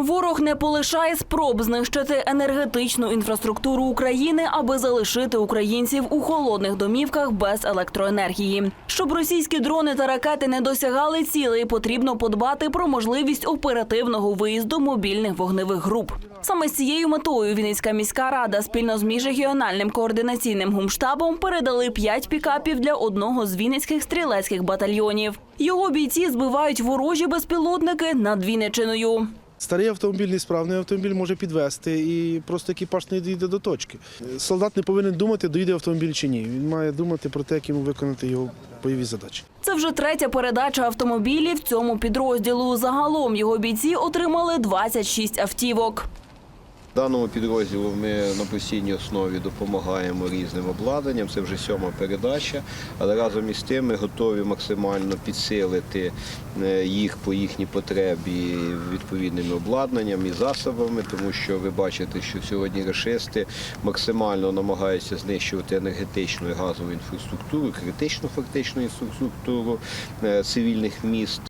Ворог не полишає спроб знищити енергетичну інфраструктуру України, аби залишити українців у холодних домівках без електроенергії. Щоб російські дрони та ракети не досягали цілей, потрібно подбати про можливість оперативного виїзду мобільних вогневих груп. Саме з цією метою Вінницька міська рада спільно з міжрегіональним координаційним гумштабом передали п'ять пікапів для одного з вінницьких стрілецьких батальйонів. Його бійці збивають ворожі безпілотники над Вінничиною. Старий автомобіль, несправний автомобіль може підвести і просто екіпаж не дійде до точки. Солдат не повинен думати, доїде автомобіль чи ні. Він має думати про те, як йому виконати його бойові задачі. Це вже третя передача автомобілів цьому підрозділу. Загалом його бійці отримали 26 автівок. Даному підрозділу ми на постійній основі допомагаємо різним обладнанням. Це вже сьома передача, але разом із тим ми готові максимально підсилити е, їх по їхній потребі відповідними обладнанням і засобами, тому що ви бачите, що сьогодні рашисти максимально намагаються знищувати енергетичну і газову інфраструктуру, критичну фактичну інфраструктуру е, цивільних міст.